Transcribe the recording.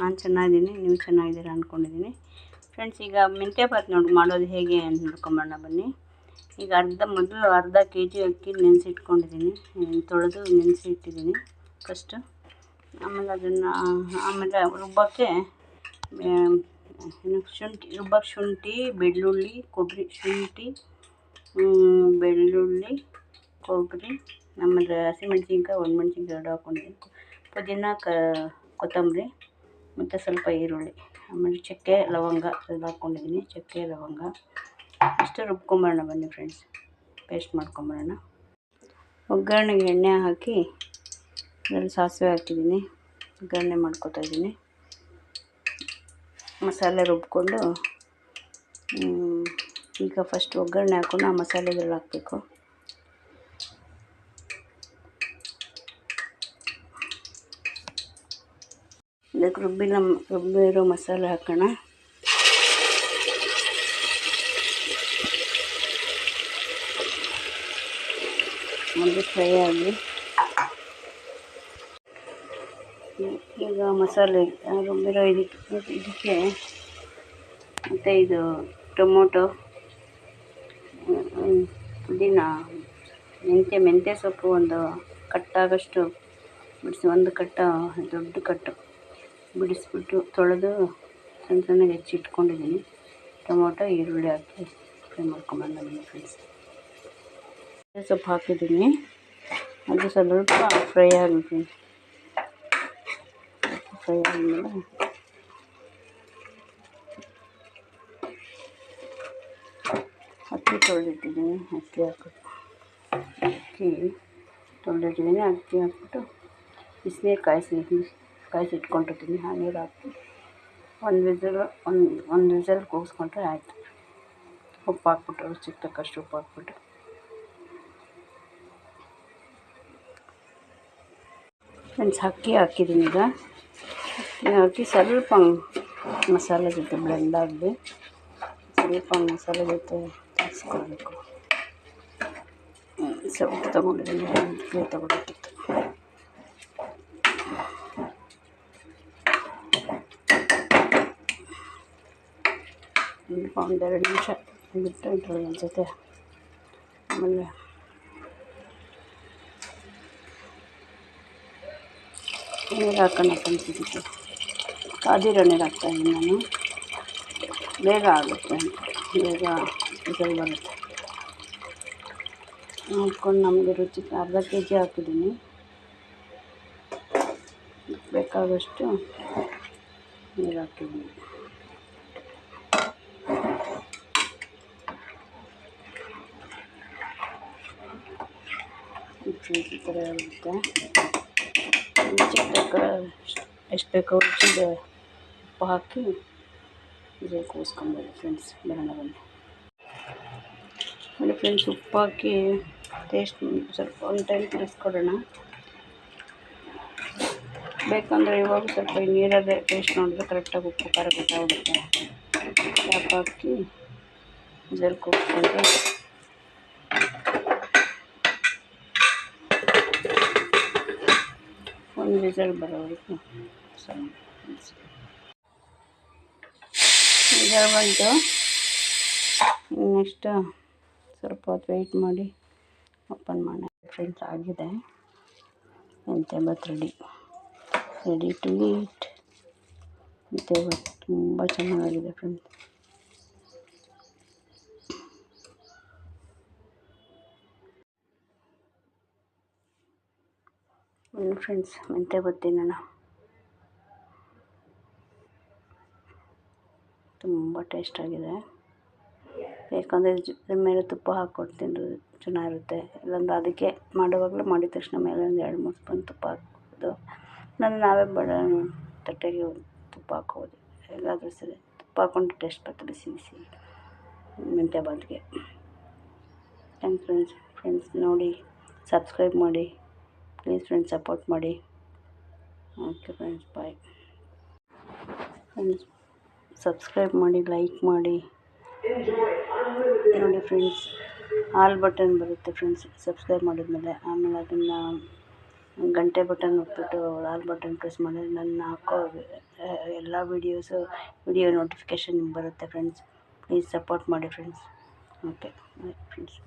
ನಾನು ಚೆನ್ನಾಗಿದ್ದೀನಿ, ನೀವು ಚೆನ್ನಾಗಿದ್ದೀರಾ ಅಂದ್ಕೊಂಡಿದ್ದೀನಿ ಫ್ರೆಂಡ್ಸ್ ಈಗ ಮೆಂತ್ಯ ಭಾತ್ ನೋಡಿ, ಮಾಡೋದು ಹೇಗೆ ಅಂತ ನೋಡ್ಕೊಂಬರೋಣ ಬನ್ನಿ. ಈಗ ಅರ್ಧ, ಮೊದಲು ಅರ್ಧ ಕೆ ಜಿ ಅಕ್ಕಿ ನೆನೆಸಿಟ್ಕೊಂಡಿದ್ದೀನಿ. ತೊಳೆದು ನೆನೆಸಿ ಇಟ್ಟಿದ್ದೀನಿ ಫಸ್ಟು ಆಮೇಲೆ ಅದನ್ನು, ಆಮೇಲೆ ರುಬ್ಬಕ್ಕೆ ಶುಂಠಿ ರುಬ್ಬಕ್ಕೆ ಶುಂಠಿ, ಬೆಳ್ಳುಳ್ಳಿ, ಕೊಬ್ಬರಿ, ಶುಂಠಿ ಬೆಳ್ಳುಳ್ಳಿ, ಕೊಬ್ಬರಿ, ಆಮೇಲೆ ಹಸಿಮೆಣ್ಸಿನ್ಕಾಯಿ, ಒಣಮೆಣ್ಸಿನ್ಕಾಯಿ ಎರಡು ಹಾಕ್ಕೊಂಡಿದ್ದೀನಿ ಪುದೀನ, ಕ, ಕೊತ್ತಂಬರಿ. ಮತ್ತು ಸ್ವಲ್ಪ ಈರುಳ್ಳಿ, ಆಮೇಲೆ ಚಕ್ಕೆ, ಲವಂಗ ಎಲ್ಲ ಹಾಕ್ಕೊಂಡಿದ್ದೀನಿ ಚಕ್ಕೆ, ಲವಂಗ. ಇಷ್ಟು ರುಬ್ಕೊಂಬರೋಣ ಬನ್ನಿ ಫ್ರೆಂಡ್ಸ್ ಪೇಸ್ಟ್ ಮಾಡ್ಕೊಂಬರೋಣ. ಒಗ್ಗರಣೆಗೆ ಎಣ್ಣೆ ಹಾಕಿ ಅದರಲ್ಲಿ ಸಾಸಿವೆ ಹಾಕಿದ್ದೀನಿ ಒಗ್ಗರಣೆ ಮಾಡ್ಕೊತಾ ಇದ್ದೀನಿ ಮಸಾಲೆ ರುಬ್ಕೊಂಡು ಈಗ ಫಸ್ಟ್ ಒಗ್ಗರಣೆ ಹಾಕ್ಕೊಂಡು ಆ ಮಸಾಲೆದ್ರಲ್ಲಿ ಹಾಕಬೇಕು. ಇದಕ್ಕೆ ರುಬ್ಬಿನ ರುಬ್ಬಿರೋ ಮಸಾಲೆ ಹಾಕೋಣ. ಒಂದು ಫ್ರೈ ಆಗಲಿ ಈಗ ಮಸಾಲೆ ರುಬ್ಬಿರೋ ಇದಕ್ಕೆ ಇದಕ್ಕೆ ಮತ್ತು ಇದು ಟೊಮೊಟೊ ಪುದೀನ, ಮೆಂತ್ಯ ಮೆಂತ್ಯ ಸೊಪ್ಪು ಒಂದು ಕಟ್ಟಾಗಷ್ಟು ಬಿಡಿಸಿ, ಒಂದು ಕಟ್ಟ ದೊಡ್ಡ ಕಟ್ಟು. ಬಿಡಿಸ್ಬಿಟ್ಟು ತೊಳೆದು ಸಣ್ಣ ಸಣ್ಣಗೆ ಹೆಚ್ಚಿಟ್ಕೊಂಡಿದ್ದೀನಿ ಟೊಮೊಟೊ, ಈರುಳ್ಳಿ ಹಾಕಿ ಫ್ರೈ ಮಾಡ್ಕೊಂಬಂದಿದ್ದೀನಿ ಫ್ರೆಂಡ್ಸ್ ಸೊಪ್ಪು ಹಾಕಿದ್ದೀನಿ. ಅದು ಸ್ವಲ್ಪ ಫ್ರೈ ಆಗುತ್ತೆ. ಫ್ರೈ ಆದಮೇಲೆ ಅಕ್ಕಿ ತೊಳೆದಿಟ್ಟಿದ್ದೀನಿ. ಅಕ್ಕಿ ಹಾಕಿ ಅಕ್ಕಿ ತೊಳೆದಿಟ್ಟಿದ್ದೀನಿ. ಅಕ್ಕಿ ಹಾಕ್ಬಿಟ್ಟು ಬಿಸಿನೀರು ಕಾಯಿಸಿ ಕಾಯಿಸಿಟ್ಕೊಂಡಿರ್ತೀನಿ ಆ ನೀರು ಹಾಕಿ. ಒಂದು ವಿಸಲ್, ಒಂದು ಒಂದು ವಿಸಲ್ ಕೂಗಿಸ್ಕೊಂಡ್ರೆ ಆಯಿತು. ಉಪ್ಪು ಹಾಕ್ಬಿಟ್ಟು ರುಚಿಗೆ ತಕ್ಕಷ್ಟು ಉಪ್ಪು ಹಾಕ್ಬಿಟ್ಟು ಫ್ರೆಂಡ್ಸ್, ಅಕ್ಕಿ ಹಾಕಿದ್ದೀನಿ ಈಗ. ಅಕ್ಕಿ ಹಾಕಿ ಸ್ವಲ್ಪ ಮಸಾಲೆ ಜೊತೆ ಬ್ಲೆಂಡ್ ಆಗಲಿ. ಸ್ವಲ್ಪ ಮಸಾಲೆ ಜೊತೆ ತರಿಸ್ಕೊಳ್ಬೇಕು ಸ್ವಲ್ಪ ತೊಗೊಂಡಿದ್ದೀನಿ. ಇಡ್ಲಿ ಸ್ವಲ್ಪ ಒಂದೆರಡು ನಿಮಿಷ ಬಿಟ್ಟು ಜೊತೆ. ಅನ್ಸುತ್ತೆ ಆಮೇಲೆ ನೀರು ಹಾಕೋಣಕ್ಕೆ ಫ್ರೆಂಡ್ಸ್ ಕಾದಿರೋ ನೀರು ಹಾಕ್ತಾಯಿದ್ದೀನಿ ನಾನು. ಬೇಗ ಆಗುತ್ತೆ ಬೇಗ ವಿಸಲ್ ಬರುತ್ತೆ. ನೋಡ್ಕೊಂಡು ನಮಗೆ ರುಚಿ ಅರ್ಧ ಕೆ ಜಿ ಹಾಕಿದ್ದೀನಿ. ಬೇಕಾದಷ್ಟು ನೀರು ಹಾಕಿದ್ದೀನಿ. ಈ ಥರ ಇರುತ್ತೆ ರುಚಿಗೆ ತಕ್ಕ ಎಷ್ಟು ಬೇಕೋ ರುಚಿಗೆ ಉಪ್ಪು ಹಾಕಿ ಇದೇ ಕೂಸ್ಕೊಂಬೋದು ಫ್ರೆಂಡ್ಸ್ ಬೆಳಣವನ್ನು ಆಮೇಲೆ ಫ್ರೆಂಡ್ಸ್ ಉಪ್ಪು ಹಾಕಿ ಟೇಸ್ಟ್ ಸ್ವಲ್ಪ ಒಂದು ಟೈಮ್ ತಿರ್ಸ್ಕೊಡೋಣ ಬೇಕಂದರೆ ಇವಾಗ ಸ್ವಲ್ಪ ನೀರಲ್ಲೇ ಟೇಸ್ಟ್ ನೋಡಿದ್ರೆ ಕರೆಕ್ಟಾಗಿ ಉಪ್ಪು ಖಾರ ಗೊತ್ತಾಗುತ್ತೆ ಹಾಕಿ ಜಲ್ ಒಂದು ವಿಸಲ್ ಬರೋವರೆಗೂ ವಿಸಲ್ ಬಂತು. ನೆಕ್ಸ್ಟ್ ಸ್ವಲ್ಪ ಹೊತ್ತು ವೆಯ್ಟ್ ಮಾಡಿ ಓಪನ್ ಮಾಡೋಣ. ಫ್ರೆಂಡ್ಸ್ ಆಗಿದೆ. ಮೆಂತ್ಯ ಬತ್ ರೆಡಿ ರೆಡಿ ಟು ಈಟ್ ಮತ್ತೆ ಬತ್ ತುಂಬ ಚೆನ್ನಾಗಿದೆ ಫ್ರೆಂಡ್ಸ್ ಬನ್ನಿ ಫ್ರೆಂಡ್ಸ್ ಮೆಂತೆ ತಿನ್ನೋಣ ತುಂಬ ಟೇಸ್ಟಾಗಿದೆ ಬೇಕಂದರೆ ಇದ್ರ ಮೇಲೆ ತುಪ್ಪ ಹಾಕ್ಕೊಟ್ಟು ತಿಂದು ಚೆನ್ನಾಗಿರುತ್ತೆ. ಇಲ್ಲಾಂದ್ರೆ ಅದಕ್ಕೆ ಮಾಡುವಾಗಲೂ ಮಾಡಿದ ತಕ್ಷಣ ಮೇಲೆ ಒಂದು ಎರಡು, ಮೂರು ಸ್ಪೂನ್ ತುಪ್ಪ ಹಾಕ್ಬೋದು ನಾನು ನಾವೇ ಬಡ ತಟ್ಟೆಗೆ ತುಪ್ಪ ಹಾಕೋದು. ಎಲ್ಲಾದರೂ ಸರಿ, ತುಪ್ಪ ಹಾಕ್ಕೊಂಡು ಟೇಸ್ಟ್ ಬರ್ತದೆ ಬಿಸಿ ಬಿಸಿ ಮೆಂತ್ಯ ಬಾತ್ಗೆ ಥ್ಯಾಂಕ್ಸ್ ಫ್ರೆಂಡ್ಸ್ ಫ್ರೆಂಡ್ಸ್ ನೋಡಿ ಸಬ್ಸ್ಕ್ರೈಬ್ ಮಾಡಿ. ಪ್ಲೀಸ್ ಫ್ರೆಂಡ್ಸ್ ಸಪೋರ್ಟ್ ಮಾಡಿ. Okay friends bye friends subscribe ಮಾಡಿ ಲೈಕ್ ಮಾಡಿ. ನೋಡಿ ಫ್ರೆಂಡ್ಸ್ ಆಲ್ ಬಟನ್ ಬರುತ್ತೆ ಫ್ರೆಂಡ್ಸ್ ಸಬ್ಸ್ಕ್ರೈಬ್ ಮಾಡಿದ್ಮೇಲೆ ಆಮೇಲೆ ಅದನ್ನು ಗಂಟೆ ಬಟನ್ ಒತ್ತಿಬಿಟ್ಟು ಆಲ್ ಬಟನ್ ಪ್ರೆಸ್ ಮಾಡಿದ್ರೆ ನನ್ನ ಹಾಕೋ ಎಲ್ಲ ವೀಡಿಯೋಸು ವಿಡಿಯೋ ನೋಟಿಫಿಕೇಷನ್ ಬರುತ್ತೆ ಫ್ರೆಂಡ್ಸ್ ಪ್ಲೀಸ್ ಸಪೋರ್ಟ್ ಮಾಡಿ ಫ್ರೆಂಡ್ಸ್ ಓಕೆ ಫ್ರೆಂಡ್ಸ್